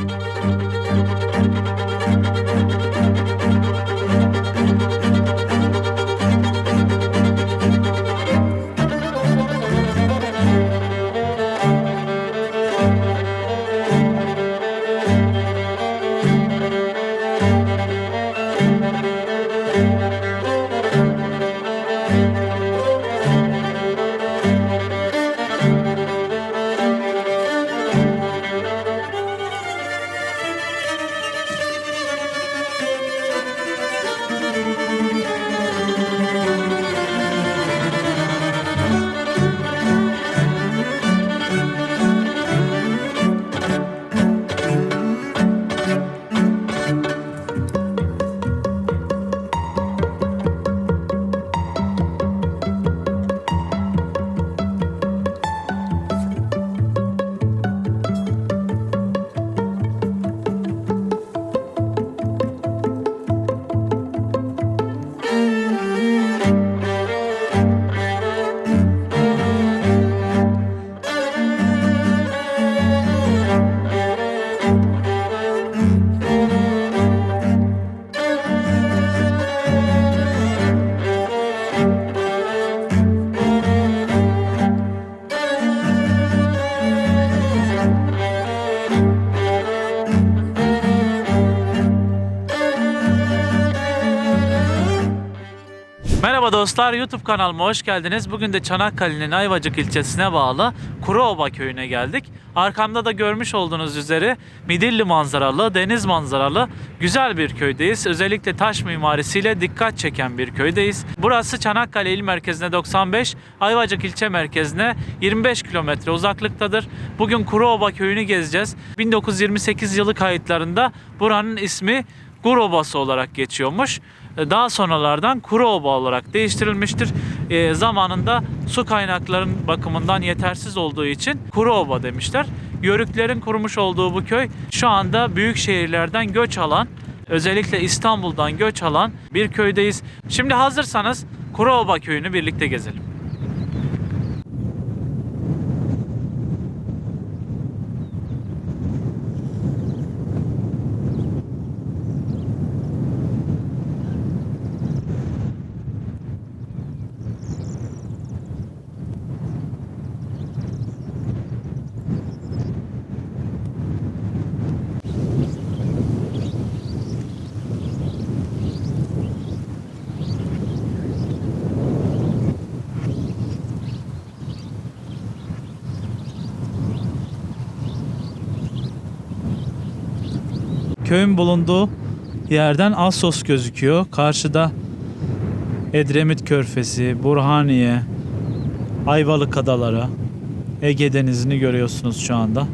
Merhaba dostlar YouTube kanalıma hoş geldiniz. Bugün de Çanakkale'nin Ayvacık ilçesine bağlı Kuruoba köyüne geldik. Arkamda da görmüş olduğunuz üzere Midilli manzaralı, deniz manzaralı güzel bir köydeyiz. Özellikle taş mimarisiyle dikkat çeken bir köydeyiz. Burası Çanakkale il merkezine 95, Ayvacık ilçe merkezine 25 kilometre uzaklıktadır. Bugün Kuruoba köyünü gezeceğiz. 1928 yılı kayıtlarında buranın ismi Gurobası olarak geçiyormuş. E, Daha sonralardan Kuruoba olarak değiştirilmiştir. E, zamanında su kaynaklarının bakımından yetersiz olduğu için Kuruoba demişler. Yörüklerin kurmuş olduğu bu köy şu anda büyük şehirlerden göç alan, özellikle İstanbul'dan göç alan bir köydeyiz. Şimdi hazırsanız Kuruoba köyünü birlikte gezelim. Köyün bulunduğu yerden Assos gözüküyor. Karşıda Edremit Körfezi, Burhaniye, Ayvalık Adaları, Ege Denizi'ni görüyorsunuz şu anda.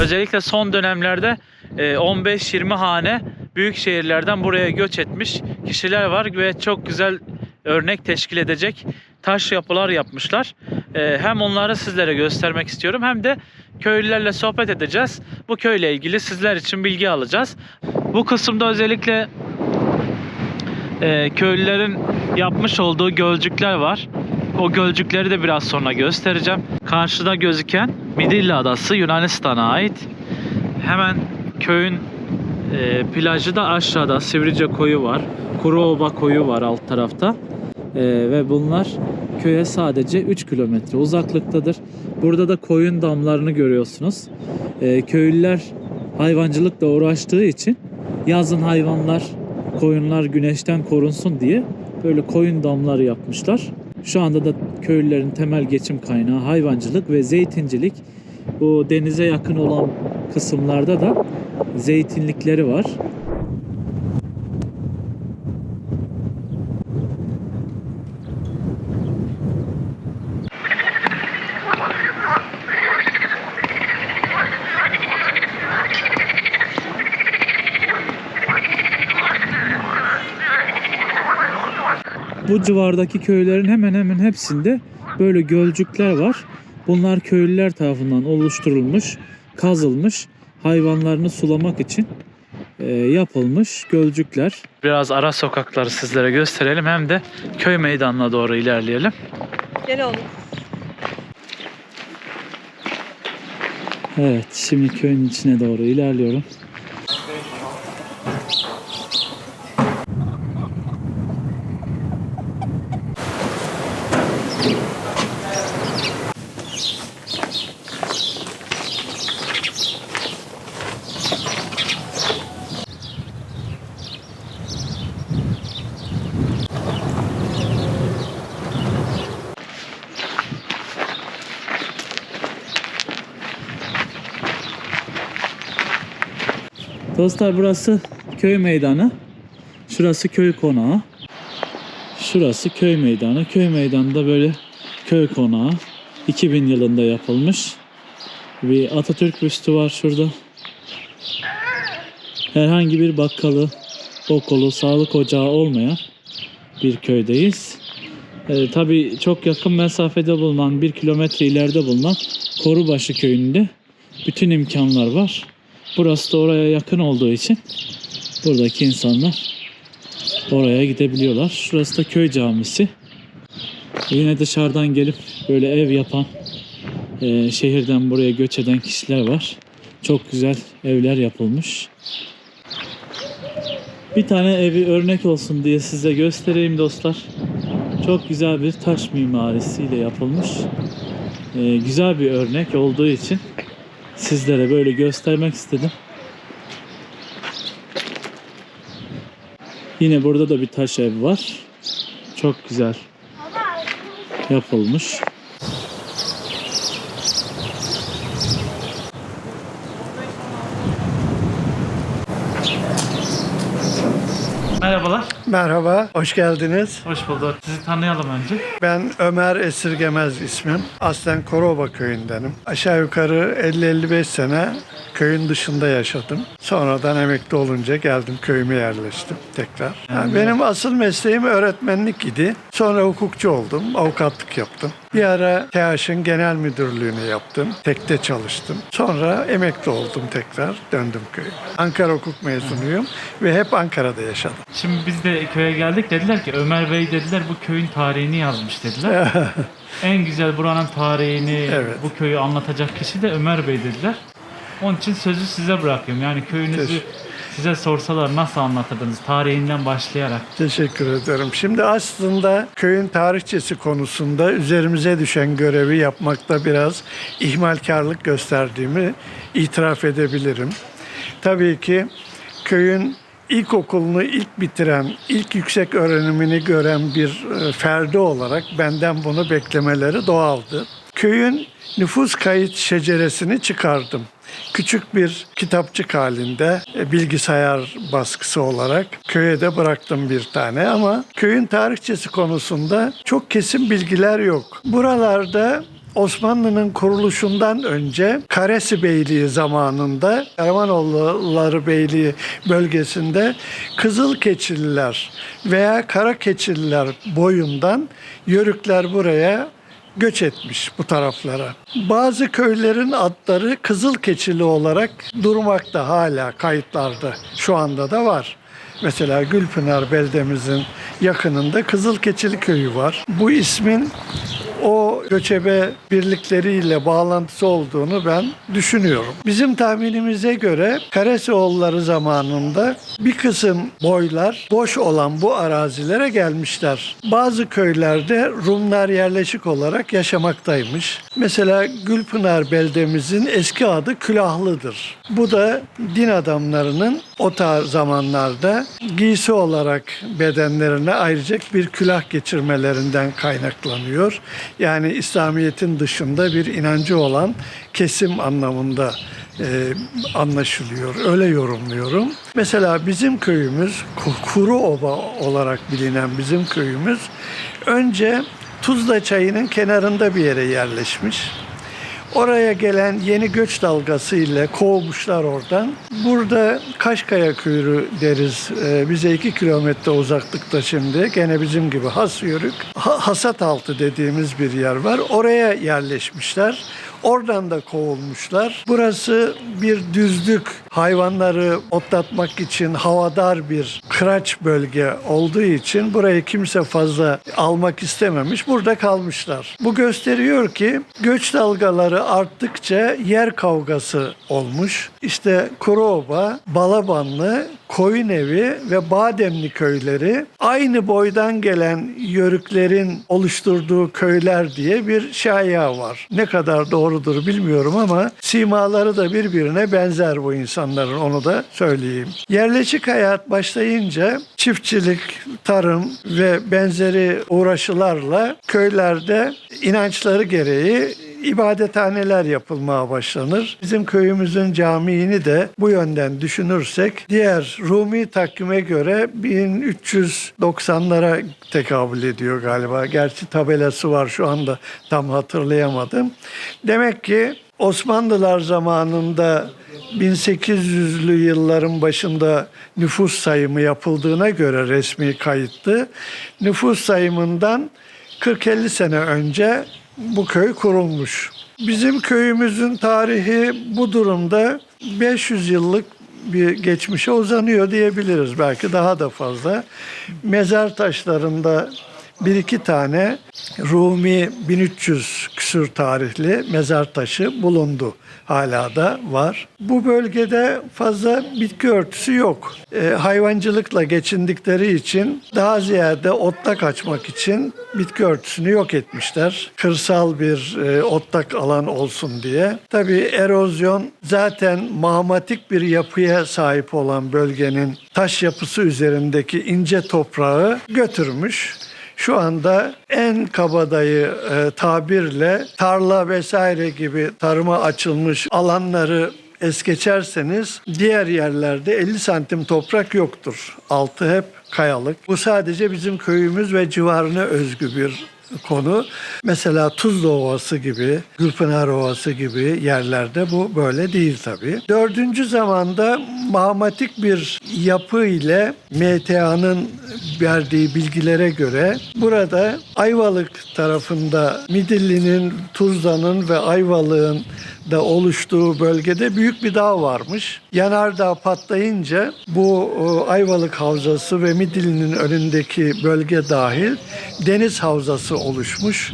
Özellikle son dönemlerde e, 15-20 hane büyük şehirlerden buraya göç etmiş kişiler var ve çok güzel örnek teşkil edecek taş yapılar yapmışlar. E, Hem onları sizlere göstermek istiyorum hem de köylülerle sohbet edeceğiz. Bu köyle ilgili sizler için bilgi alacağız. Bu kısımda özellikle e, köylülerin yapmış olduğu gölcükler var. O gölcükleri de biraz sonra göstereceğim. Karşıda gözüken Midilli Adası Yunanistan'a ait. Hemen köyün e, plajı da aşağıda Sivrice Koyu var. Kuruoba Koyu var alt tarafta. E, ve bunlar köye sadece 3 kilometre uzaklıktadır. Burada da koyun damlarını görüyorsunuz. E, köylüler hayvancılıkla uğraştığı için yazın hayvanlar, koyunlar güneşten korunsun diye böyle koyun damları yapmışlar. Şu anda da köylülerin temel geçim kaynağı hayvancılık ve zeytincilik. Bu denize yakın olan kısımlarda da zeytinlikleri var. Bu civardaki köylerin hemen hemen hepsinde böyle gölcükler var. Bunlar köylüler tarafından oluşturulmuş, kazılmış, hayvanlarını sulamak için e, yapılmış gölcükler. Biraz ara sokakları sizlere gösterelim hem de köy meydanına doğru ilerleyelim. Gel oğlum. Evet, şimdi köyün içine doğru ilerliyorum. Dostlar burası köy meydanı. Şurası köy konağı. Şurası köy meydanı. Köy meydanında böyle köy konağı. 2000 yılında yapılmış. Bir Atatürk büstü var şurada. Herhangi bir bakkalı, okulu, sağlık ocağı olmayan bir köydeyiz. Ee, tabii çok yakın mesafede bulunan, bir kilometre ileride bulunan Korubaşı köyünde bütün imkanlar var. Burası da oraya yakın olduğu için buradaki insanlar oraya gidebiliyorlar. Şurası da köy camisi. Yine dışarıdan gelip böyle ev yapan, e, şehirden buraya göç eden kişiler var. Çok güzel evler yapılmış. Bir tane evi örnek olsun diye size göstereyim dostlar. Çok güzel bir taş mimarisiyle yapılmış. E, güzel bir örnek olduğu için sizlere böyle göstermek istedim. Yine burada da bir taş ev var. Çok güzel yapılmış. Merhabalar. Merhaba, hoş geldiniz. Hoş bulduk. Sizi tanıyalım önce. Ben Ömer Esirgemez ismim. Aslen Koroba köyündenim. Aşağı yukarı 50-55 sene köyün dışında yaşadım. Sonradan emekli olunca geldim köyüme yerleştim tekrar. Yani benim asıl mesleğim öğretmenlik idi. Sonra hukukçu oldum, avukatlık yaptım. Bir ara TH'ın genel müdürlüğünü yaptım. Tekte çalıştım. Sonra emekli oldum tekrar, döndüm köyüme. Ankara hukuk mezunuyum ve hep Ankara'da yaşadım. Şimdi biz de köye geldik. Dediler ki Ömer Bey dediler bu köyün tarihini yazmış dediler. en güzel buranın tarihini, Evet. bu köyü anlatacak kişi de Ömer Bey dediler. Onun için sözü size bırakıyorum. Yani köyünüzü Teşekkür. size sorsalar nasıl anlatırdınız tarihinden başlayarak? Teşekkür ederim. Şimdi aslında köyün tarihçesi konusunda üzerimize düşen görevi yapmakta biraz ihmalkarlık gösterdiğimi itiraf edebilirim. Tabii ki köyün ilkokulunu ilk bitiren, ilk yüksek öğrenimini gören bir e, ferdi olarak benden bunu beklemeleri doğaldı. Köyün nüfus kayıt şeceresini çıkardım. Küçük bir kitapçık halinde e, bilgisayar baskısı olarak köye de bıraktım bir tane ama köyün tarihçesi konusunda çok kesin bilgiler yok. Buralarda Osmanlı'nın kuruluşundan önce Karesi Beyliği zamanında Karamanoğulları Beyliği bölgesinde Kızıl Keçililer veya Kara Keçililer boyundan Yörükler buraya göç etmiş bu taraflara. Bazı köylerin adları Kızıl Keçili olarak durmakta hala kayıtlarda. Şu anda da var. Mesela Gülpınar beldemizin yakınında Kızıl Keçili köyü var. Bu ismin o göçebe birlikleriyle bağlantısı olduğunu ben düşünüyorum. Bizim tahminimize göre Karesioğulları zamanında bir kısım boylar boş olan bu arazilere gelmişler. Bazı köylerde Rumlar yerleşik olarak yaşamaktaymış. Mesela Gülpınar beldemizin eski adı Külahlı'dır. Bu da din adamlarının o tarz zamanlarda giysi olarak bedenlerine ayrıca bir külah geçirmelerinden kaynaklanıyor. Yani İslamiyet'in dışında bir inancı olan kesim anlamında e, anlaşılıyor. Öyle yorumluyorum. Mesela bizim köyümüz Ku- Kuru Oba olarak bilinen bizim köyümüz önce Tuzla Çayı'nın kenarında bir yere yerleşmiş. Oraya gelen yeni göç dalgası ile kovmuşlar oradan. Burada Kaşkaya Kuyruğu deriz. Ee, bize iki kilometre uzaklıkta şimdi. Gene bizim gibi has yörük. Ha- hasat altı dediğimiz bir yer var. Oraya yerleşmişler. Oradan da kovulmuşlar. Burası bir düzlük. Hayvanları otlatmak için havadar bir kıraç bölge olduğu için burayı kimse fazla almak istememiş. Burada kalmışlar. Bu gösteriyor ki göç dalgaları arttıkça yer kavgası olmuş. İşte Kuruoba, Balabanlı, Koyunevi ve Bademli köyleri aynı boydan gelen yörüklerin oluşturduğu köyler diye bir şaya var. Ne kadar doğrudur bilmiyorum ama simaları da birbirine benzer bu insanların onu da söyleyeyim. Yerleşik hayat başlayınca çiftçilik, tarım ve benzeri uğraşılarla köylerde inançları gereği ibadethaneler yapılmaya başlanır. Bizim köyümüzün camiini de bu yönden düşünürsek diğer Rumi takvime göre 1390'lara tekabül ediyor galiba. Gerçi tabelası var şu anda tam hatırlayamadım. Demek ki Osmanlılar zamanında 1800'lü yılların başında nüfus sayımı yapıldığına göre resmi kayıtlı. Nüfus sayımından 40-50 sene önce bu köy kurulmuş. Bizim köyümüzün tarihi bu durumda 500 yıllık bir geçmişe uzanıyor diyebiliriz. Belki daha da fazla. Mezar taşlarında bir iki tane Rumi 1300 küsür tarihli mezar taşı bulundu. Hala da var. Bu bölgede fazla bitki örtüsü yok. Ee, hayvancılıkla geçindikleri için daha ziyade otlak açmak için bitki örtüsünü yok etmişler. Kırsal bir e, otlak alan olsun diye. Tabii erozyon zaten mağmatik bir yapıya sahip olan bölgenin taş yapısı üzerindeki ince toprağı götürmüş. Şu anda en kabadayı e, tabirle tarla vesaire gibi tarıma açılmış alanları es geçerseniz diğer yerlerde 50 santim toprak yoktur. Altı hep kayalık. Bu sadece bizim köyümüz ve civarına özgü bir konu. Mesela Tuzla Ovası gibi, Gülpınar Ovası gibi yerlerde bu böyle değil tabii. Dördüncü zamanda mağmatik bir yapı ile MTA'nın verdiği bilgilere göre burada Ayvalık tarafında Midilli'nin, Tuzla'nın ve Ayvalık'ın da oluştuğu bölgede büyük bir dağ varmış. Yanardağ patlayınca bu Ayvalık Havzası ve Midilli'nin önündeki bölge dahil deniz havzası oluşmuş.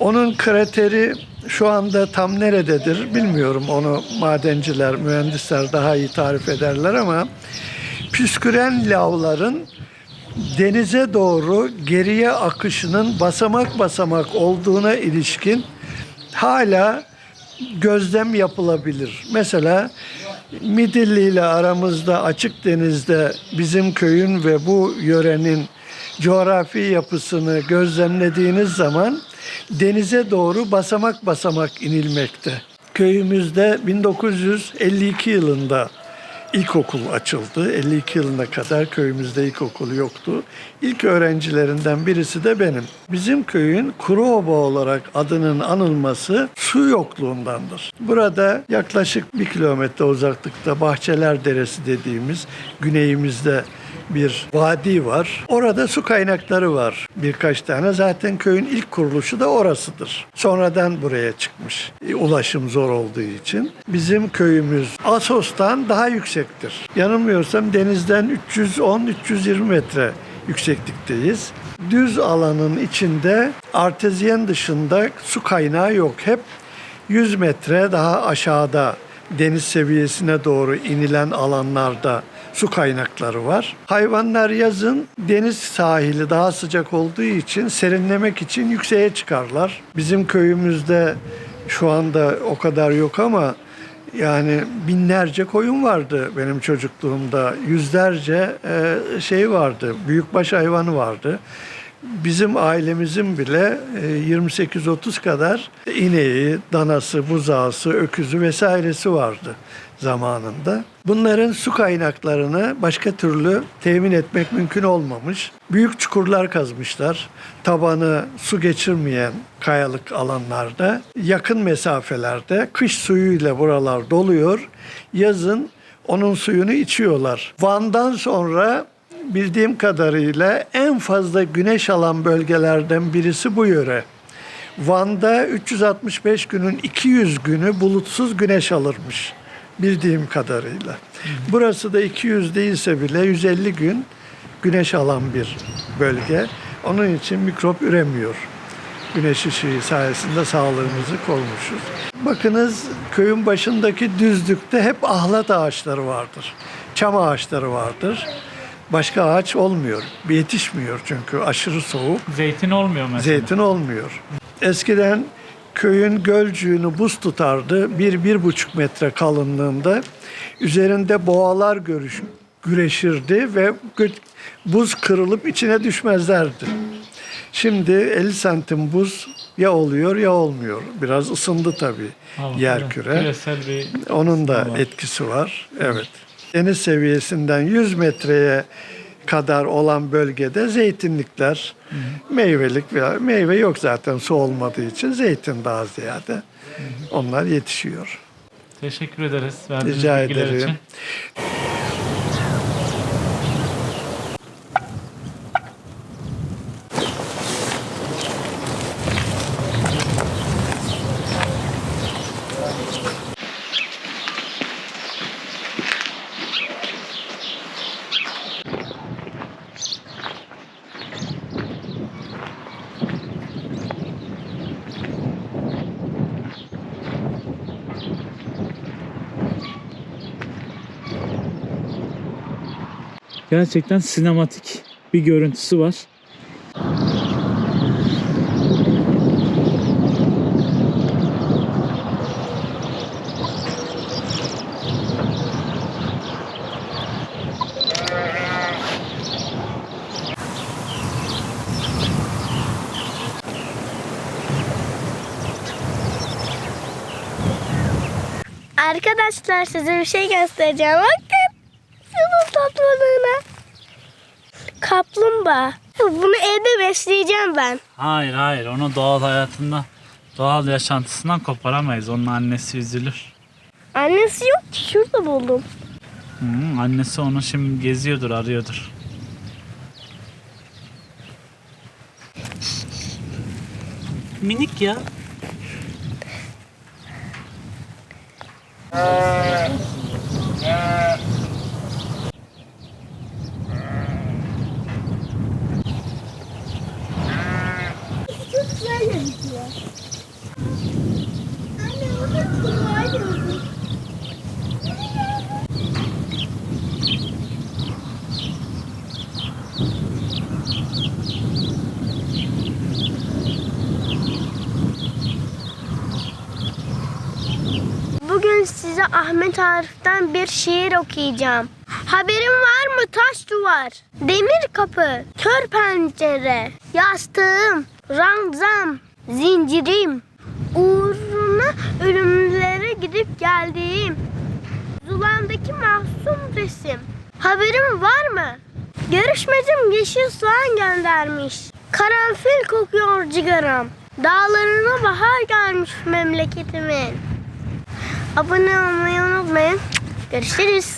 Onun krateri şu anda tam nerededir bilmiyorum. Onu madenciler, mühendisler daha iyi tarif ederler ama püsküren lavların denize doğru geriye akışının basamak basamak olduğuna ilişkin hala gözlem yapılabilir. Mesela Midilli ile aramızda açık denizde bizim köyün ve bu yörenin coğrafi yapısını gözlemlediğiniz zaman denize doğru basamak basamak inilmekte. Köyümüzde 1952 yılında ilkokul açıldı. 52 yılına kadar köyümüzde ilkokul yoktu. İlk öğrencilerinden birisi de benim. Bizim köyün Kuruoba olarak adının anılması su yokluğundandır. Burada yaklaşık bir kilometre uzaklıkta Bahçeler Deresi dediğimiz güneyimizde bir vadi var. Orada su kaynakları var birkaç tane. Zaten köyün ilk kuruluşu da orasıdır. Sonradan buraya çıkmış. E, Ulaşım zor olduğu için. Bizim köyümüz Asos'tan daha yüksektir. Yanılmıyorsam denizden 310-320 metre yükseklikteyiz. Düz alanın içinde artezyen dışında su kaynağı yok. Hep 100 metre daha aşağıda deniz seviyesine doğru inilen alanlarda su kaynakları var. Hayvanlar yazın deniz sahili daha sıcak olduğu için serinlemek için yükseğe çıkarlar. Bizim köyümüzde şu anda o kadar yok ama yani binlerce koyun vardı benim çocukluğumda. Yüzlerce e, şey vardı, büyükbaş hayvanı vardı. Bizim ailemizin bile e, 28-30 kadar ineği, danası, buzağısı, öküzü vesairesi vardı zamanında. Bunların su kaynaklarını başka türlü temin etmek mümkün olmamış. Büyük çukurlar kazmışlar. Tabanı su geçirmeyen kayalık alanlarda, yakın mesafelerde kış suyuyla buralar doluyor. Yazın onun suyunu içiyorlar. Van'dan sonra bildiğim kadarıyla en fazla güneş alan bölgelerden birisi bu yöre. Van'da 365 günün 200 günü bulutsuz güneş alırmış bildiğim kadarıyla. Burası da 200 değilse bile 150 gün güneş alan bir bölge. Onun için mikrop üremiyor. Güneş ışığı sayesinde sağlığımızı korumuşuz. Bakınız köyün başındaki düzlükte hep ahlat ağaçları vardır. Çam ağaçları vardır. Başka ağaç olmuyor. Yetişmiyor çünkü aşırı soğuk. Zeytin olmuyor mesela. Zeytin olmuyor. Eskiden köyün gölcüğünü buz tutardı. Bir, bir buçuk metre kalınlığında. Üzerinde boğalar görüş, güreşirdi ve buz kırılıp içine düşmezlerdi. Şimdi 50 santim buz ya oluyor ya olmuyor. Biraz ısındı tabii Allah, yer küre. Bir Onun da etkisi var. Evet. Deniz seviyesinden 100 metreye kadar olan bölgede zeytinlikler, meyvelik veya meyve yok zaten su olmadığı için zeytin daha ziyade. Onlar yetişiyor. Teşekkür ederiz verdiğiniz Rica bilgiler ederim. için. Gerçekten sinematik bir görüntüsü var. Arkadaşlar size bir şey göstereceğim. Bakın. Şunun tatlılığına. Kaplumbağa. Bunu evde besleyeceğim ben. Hayır hayır onu doğal hayatında doğal yaşantısından koparamayız. Onun annesi üzülür. Annesi yok ki şurada buldum. Hı, annesi onu şimdi geziyordur arıyordur. Minik ya. Çok güzel gözüküyor. Anne o da kulağa gözüküyor. Bugün size Ahmet Arif'ten bir şiir okuyacağım. Haberin var mı taş duvar, demir kapı, kör pencere, yastığım, ranzam, zincirim, uğruna ölümlere gidip geldiğim, zulandaki mahzun resim. Haberin var mı? Görüşmecim yeşil soğan göndermiş. Karanfil kokuyor cigaram. Dağlarına bahar gelmiş memleketimin. Abone olmayı unutmayın. Görüşürüz.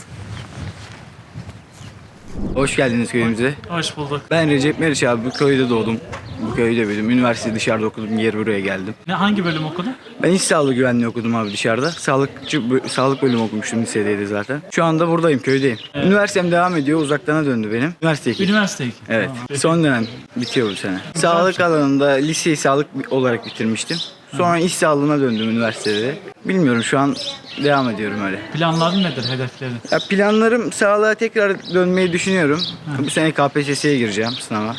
Hoş geldiniz köyümüze. Hoş bulduk. Ben Recep Meriç abi bu köyde doğdum. Bu köyde büyüdüm. Üniversite dışarıda okudum. Geri buraya geldim. Ne hangi bölüm okudun? Ben iş sağlığı güvenliği okudum abi dışarıda. Sağlıkçı sağlık bölümü okumuştum lisedeydi zaten. Şu anda buradayım köydeyim. Üniversitem devam ediyor. Uzaktana döndü benim. Üniversite iki. Üniversite iki. Evet. Tamam. Son dönem bitiyor bu sene. Sağlık alanında liseyi sağlık olarak bitirmiştim. Sonra iş sağlığına döndüm üniversitede. Bilmiyorum şu an devam ediyorum öyle. Planların nedir, hedeflerin? Ya planlarım sağlığa tekrar dönmeyi düşünüyorum. Bu sene KPSS'ye gireceğim sınava.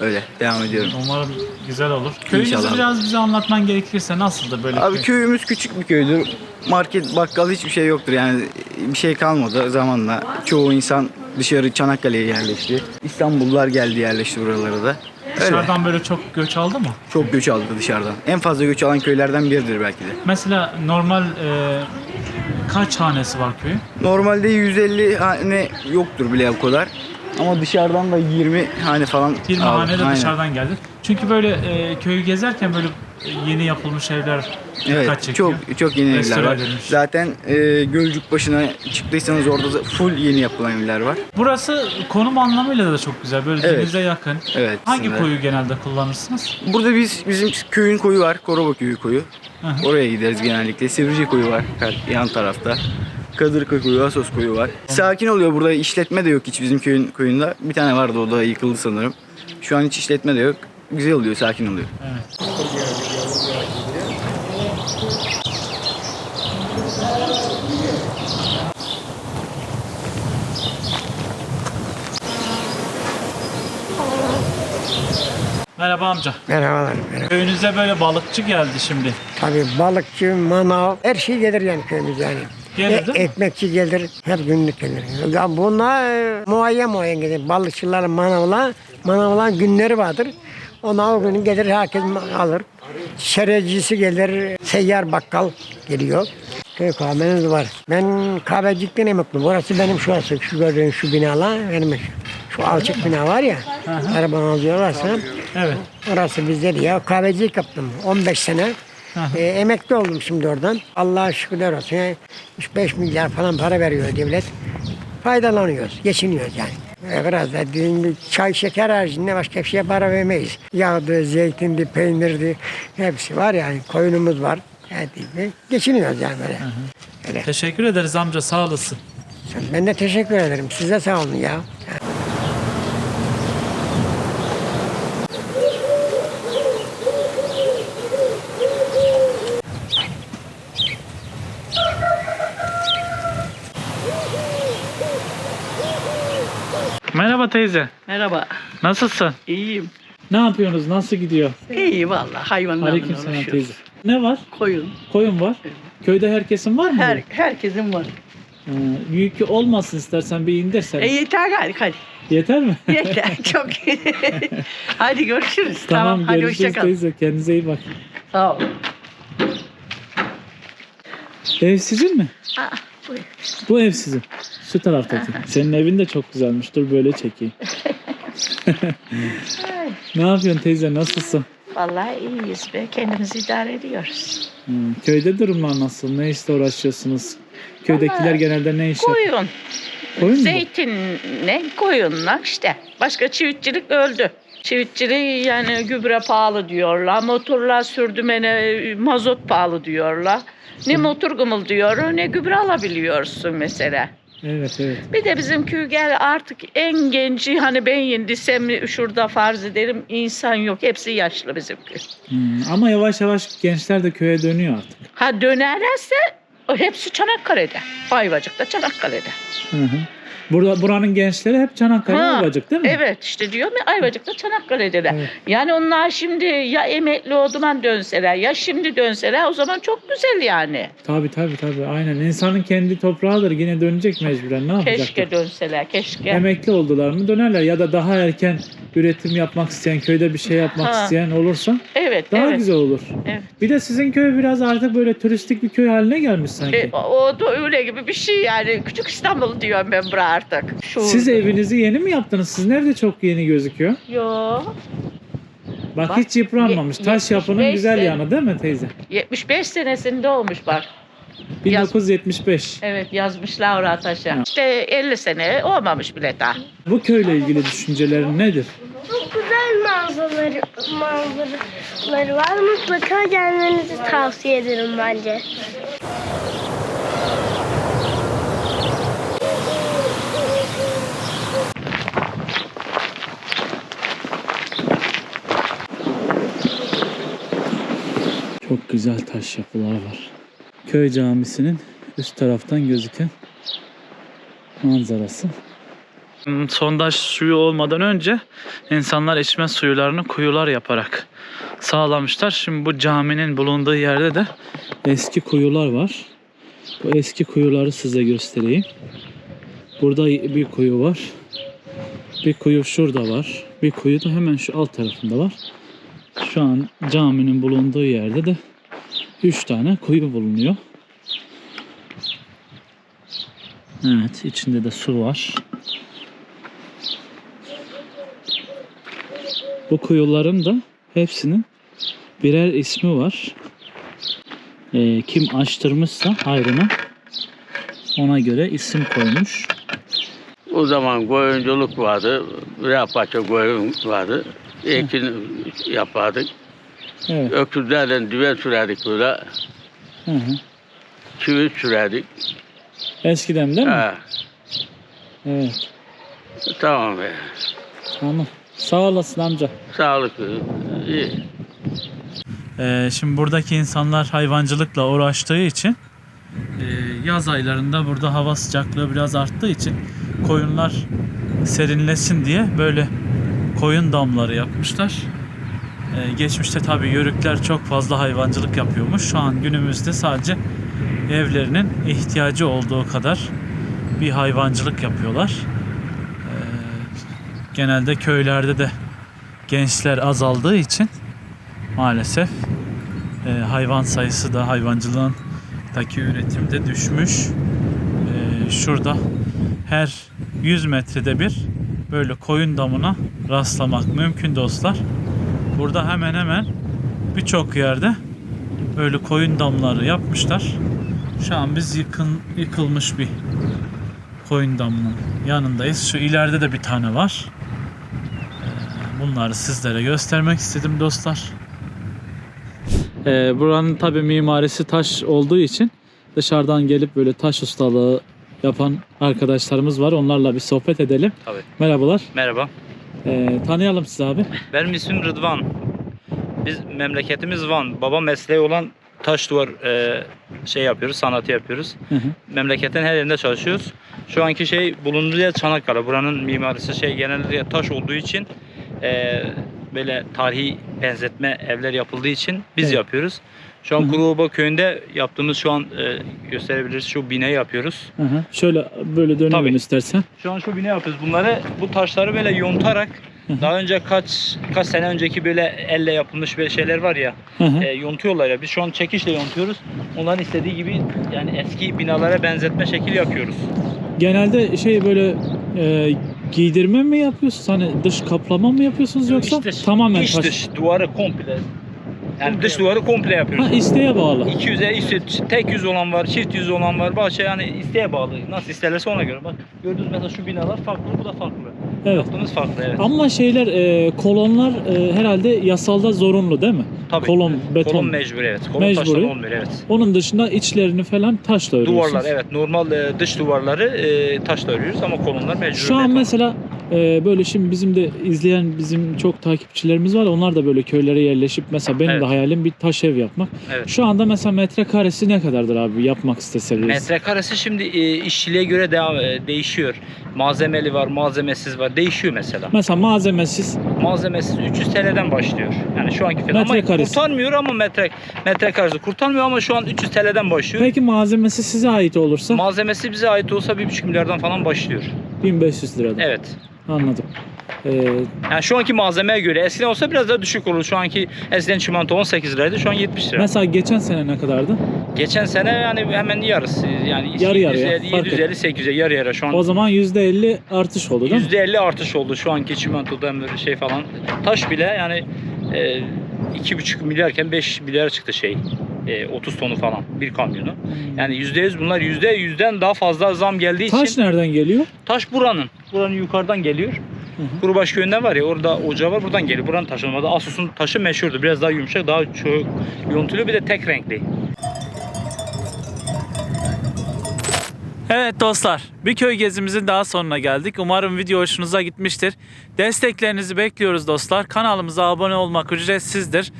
Öyle devam ediyorum. Umarım güzel olur. Köyünüzü İnşallah. biraz bize anlatman gerekirse nasıldır böyle Abi köy? köyümüz küçük bir köydür. Market, bakkal hiçbir şey yoktur yani bir şey kalmadı zamanla. Çoğu insan dışarı Çanakkale'ye yerleşti. İstanbullular geldi yerleşti buralara da. Dışarıdan böyle çok göç aldı mı? Çok göç aldı dışarıdan. En fazla göç alan köylerden biridir belki de. Mesela normal e, kaç hanesi var köyün? Normalde 150 hane yoktur bile o kadar. Ama dışarıdan da 20 hane falan 20 aldı. hane de Aynen. dışarıdan geldi. Çünkü böyle e, köyü gezerken böyle e, yeni yapılmış evler Evet Dikkat çekiyor. çok çok yeni Restore evler var. edilmiş. Zaten e, Gölcük başına çıktıysanız orada da full yeni yapılan evler var. Burası konum anlamıyla da çok güzel. Böyle Evet. denize yakın. Evet. Hangi aslında. koyu genelde kullanırsınız? Burada biz bizim köyün koyu var. Koroba köyü koyu. Hı hı. Oraya gideriz genellikle. Sivrice koyu var kar- yan tarafta. Kadırka koyu, Asos koyu var. Sakin oluyor burada. işletme de yok hiç bizim köyün koyunda. Bir tane vardı o da yıkıldı sanırım. Şu an hiç işletme de yok. Güzel oluyor, sakin oluyor. Evet. Merhaba amca. Merhabalar. Merhaba. Köyünüze böyle balıkçı geldi şimdi. Tabii balıkçı, manav, her şey gelir yani köyümüz yani. Gelir değil mi? ekmekçi gelir, her günlük gelir. Ya buna e, muayyen muayyen gelir. Balıkçıların, manavla, manavla günleri vardır. Ona o gün gelir herkes alır. Şerecisi gelir, seyyar bakkal geliyor. Köy kahvemiz var. Ben kahvecikten emekliyim. Burası benim şurası. Şu gördüğün şu binalar benim. Şu alçık bina var ya. Arabanı alıyorlarsa. Evet. Orası bizde ya. Kahvecilik yaptım 15 sene. E, emekli oldum şimdi oradan. Allah'a şükürler olsun. Yani 3-5 milyar falan para veriyor devlet. Faydalanıyoruz, geçiniyoruz yani. E, biraz da dediğim çay şeker haricinde başka bir şeye para vermeyiz. Yağdı, zeytindi, peynirdi hepsi var yani. Koyunumuz var. Yani, geçiniyoruz yani böyle. Teşekkür ederiz amca sağ olasın. Ben de teşekkür ederim. Size sağ olun ya. Merhaba teyze. Merhaba. Nasılsın? İyiyim. Ne yapıyorsunuz? Nasıl gidiyor? İyi vallahi hayvanlarla Aleykümselam uğraşıyoruz. teyze. Ne var? Koyun. Koyun var. Köyde herkesin var mı? Her, herkesin var. Ee, yükü olmasın istersen bir indirsen. E yeter hadi hadi. Yeter mi? Yeter çok. hadi görüşürüz. tamam, Tamam, hadi görüşürüz hoşça kal. teyze. Kendinize iyi bak. Sağ ol. Ev sizin mi? Aa, buyur. Bu ev sizin. Şu taraftaki. Senin evin de çok güzelmiş. Dur böyle çekeyim. ne yapıyorsun teyze? Nasılsın? Vallahi iyiyiz be. Kendimizi idare ediyoruz. Hmm, köyde durumlar nasıl? Ne işle uğraşıyorsunuz? Köydekiler Vallahi genelde ne iş yapıyor? Koyun. Koyun mu? Zeytinle koyunla işte. Başka çiftçilik öldü. Çiftçiliği yani gübre pahalı diyorlar. Motorlar sürdümene mazot pahalı diyorlar. Ne motor gımıldıyor ne gübre alabiliyorsun mesela. Evet evet. Bir de bizim köy gel artık en genci hani ben yendisem şurada farz ederim insan yok. Hepsi yaşlı bizim köy. Hmm, ama yavaş yavaş gençler de köye dönüyor artık. Ha dönerlerse hepsi Çanakkale'de. Ayvacık'ta Çanakkale'de. Hı hı. Burada buranın gençleri hep Çanakkale Ha, olacak değil mi? Evet işte diyorum ya Ayvacık'ta Çanakkale'deler. Evet. Yani onlar şimdi ya emekli o zaman dönseler ya şimdi dönseler o zaman çok güzel yani. Tabii tabii tabii. Aynen. İnsanın kendi toprağıdır. Yine dönecek mecburen. Ne yapacaklar? Keşke dönseler keşke. Emekli oldular mı dönerler ya da daha erken üretim yapmak isteyen, köyde bir şey yapmak Ha. isteyen olursa Evet daha evet. güzel olur. Evet. Bir de sizin köy biraz artık böyle turistik bir köy haline gelmiş sanki. E, o, da öyle gibi bir şey yani. Küçük İstanbul diyorum ben buraya artık. Şu... Siz evinizi yeni mi yaptınız? Siz nerede çok yeni gözüküyor? Yo. Bak, Bak, hiç yıpranmamış. ye- Taş yapının 75 güzel sene. yanı değil mi teyze? 75 senesinde olmuş bak. 1975. Evet yazmışlar oraya taşa. İşte 50 sene olmamış bile daha. Bu köyle ilgili düşüncelerin nedir? Çok güzel manzaraları, manzaraları var. Mutlaka gelmenizi tavsiye ederim bence. Çok güzel taş yapılar var. Köy camisinin üst taraftan gözüken manzarası. Hmm, Sondaj suyu olmadan önce insanlar içme suyularını kuyular yaparak sağlamışlar. Şimdi bu caminin bulunduğu yerde de eski kuyular var. Bu eski kuyuları size göstereyim. Burada bir kuyu var. Bir kuyu şurada var. Bir kuyu da hemen şu alt tarafında var. Şu an caminin bulunduğu yerde de 3 tane kuyu bulunuyor. Evet, içinde de su var. Bu kuyuların da hepsinin birer ismi var. e, kim açtırmışsa hayrına ona göre isim koymuş. O zaman koyunculuk vardı. Rapaça koyun vardı. Ekin yapardık. Evet. Öküzlerden düven sürerdik böyle. Hı hı. Çivit sürerdik. Eskiden değil mi? Ha, Evet. tamam be. Tamam. Sağ olasın amca. Sağlıklı. iyi. Ee, şimdi buradaki insanlar hayvancılıkla uğraştığı için e, yaz aylarında burada hava sıcaklığı biraz arttığı için koyunlar serinlesin diye böyle koyun damları yapmışlar. Ee, geçmişte tabii yörükler çok fazla hayvancılık yapıyormuş. Şu an günümüzde sadece evlerinin ihtiyacı olduğu kadar bir hayvancılık yapıyorlar. Ee, genelde köylerde de gençler azaldığı için maalesef e, hayvan sayısı da hayvancılığın daki üretimde düşmüş. E, şurada her 100 metrede bir böyle koyun damına rastlamak mümkün dostlar. Burada hemen hemen birçok yerde böyle koyun damları yapmışlar. Şu an biz yıkın, yıkılmış bir koyun damının yanındayız. Şu ileride de bir tane var. E, bunları sizlere göstermek istedim dostlar. Ee, buranın tabi mimarisi taş olduğu için dışarıdan gelip böyle taş ustalığı yapan arkadaşlarımız var. Onlarla bir sohbet edelim. Tabii. Merhabalar. Merhaba. Ee, tanıyalım sizi abi. Benim ismim Rıdvan. Biz memleketimiz Van. Baba mesleği olan taş duvar e, şey yapıyoruz, sanatı yapıyoruz. Hı hı. Memleketin her yerinde çalışıyoruz. Şu anki şey bulunduğu yer Çanakkale. Buranın mimarisi şey genelde taş olduğu için e, böyle tarihi benzetme evler yapıldığı için biz Evet. yapıyoruz. Şu an. Kuruoba köyünde yaptığımız şu an e, gösterebiliriz şu binayı yapıyoruz. Hı hı. Şöyle böyle dönelim Tabii. istersen. Şu an şu bina yapıyoruz. Bunları bu taşları böyle yontarak hı. daha önce kaç kaç sene önceki böyle elle yapılmış böyle şeyler var ya Hı hı. e, yontuyorlar ya. Biz şu an çekişle yontuyoruz. Onların istediği gibi yani eski binalara benzetme şekil yapıyoruz. Genelde şey böyle e, giydirme mi yapıyorsunuz? Hani dış kaplama mı yapıyorsunuz yoksa İç dış, tamamen iç taş? dış duvarı komple. Yani dış duvarı komple yapıyoruz. Ha isteğe bağlı. 200'e işte tek yüz olan var, çift yüz olan var. Bahçe yani isteğe bağlı. Nasıl isterlerse ona göre. Bak gördüğünüz mesela şu binalar farklı, bu da farklı. Evet. Yaptığımız farklı evet. Ama şeyler e, kolonlar e, herhalde yasalda zorunlu değil mi? Tabii. Kolon, beton. Kolon mecburi evet. Kolon Mecburi. taştan olmuyor evet. Onun dışında içlerini falan taşla örüyorsunuz. Duvarlar evet normal e, dış duvarları e, taşla örüyoruz ama kolonlar mecbur. Şu an beton. mesela e, böyle şimdi bizim de izleyen bizim çok takipçilerimiz var. Onlar da böyle köylere yerleşip mesela benim de Evet. hayalim bir taş ev yapmak. Evet. Şu anda mesela metrekaresi ne kadardır abi yapmak istese birisi? Metrekaresi şimdi e, işçiliğe göre devam, e, değişiyor. Malzemeli var, malzemesiz var. Değişiyor mesela. Mesela malzemesiz Malzemesiz 300 TL'den başlıyor. Yani şu anki fiyat. Ama Metrekaresi. kurtarmıyor ama metre metrekaresi kurtarmıyor ama şu an 300 TL'den başlıyor. peki malzemesi size ait olursa Malzemesi bize ait olsa 1,5 milyardan falan başlıyor. 1500 liradan. Evet. Anladım. E, Yani şu anki malzemeye göre eskiden olsa biraz daha düşük olur. Şu anki eskiden çimento 18 liraydı. Şu an 70 lira. mesela geçen sene ne kadardı? Geçen sene yani hemen yarısı yani Yarı yarıya, 750, fark 750 800'e yarı yarı şu an O zaman %50 artış oldu değil mi? %50 artış oldu şu anki çimentoda böyle şey falan. Taş bile yani e, 2,5 milyarken 5 milyar çıktı şey. E, 30 tonu falan bir kamyonu. Hmm. Yani %100 bunlar %100'den daha fazla zam geldiği Taş için nereden geliyor? taş buranın. Buranın yukarıdan geliyor. Kurubaş köyünden var ya orada ocağı var buradan geliyor. Buranın taşı olmadı. Asus'un taşı meşhurdur. Biraz daha yumuşak, daha çok yontulu bir de tek renkli. Evet dostlar, bir köy gezimizin daha sonuna geldik. Umarım video hoşunuza gitmiştir. Desteklerinizi bekliyoruz dostlar. Kanalımıza abone olmak ücretsizdir.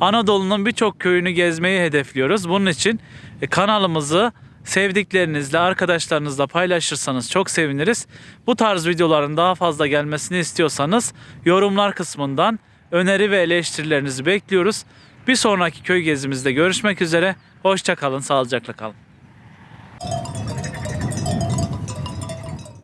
Anadolu'nun birçok köyünü gezmeyi hedefliyoruz. Bunun için e, kanalımızı sevdiklerinizle, arkadaşlarınızla paylaşırsanız çok seviniriz. Bu tarz videoların daha fazla gelmesini istiyorsanız yorumlar kısmından öneri ve eleştirilerinizi bekliyoruz. Bir sonraki köy gezimizde görüşmek üzere. Hoşça kalın, sağlıcakla kalın.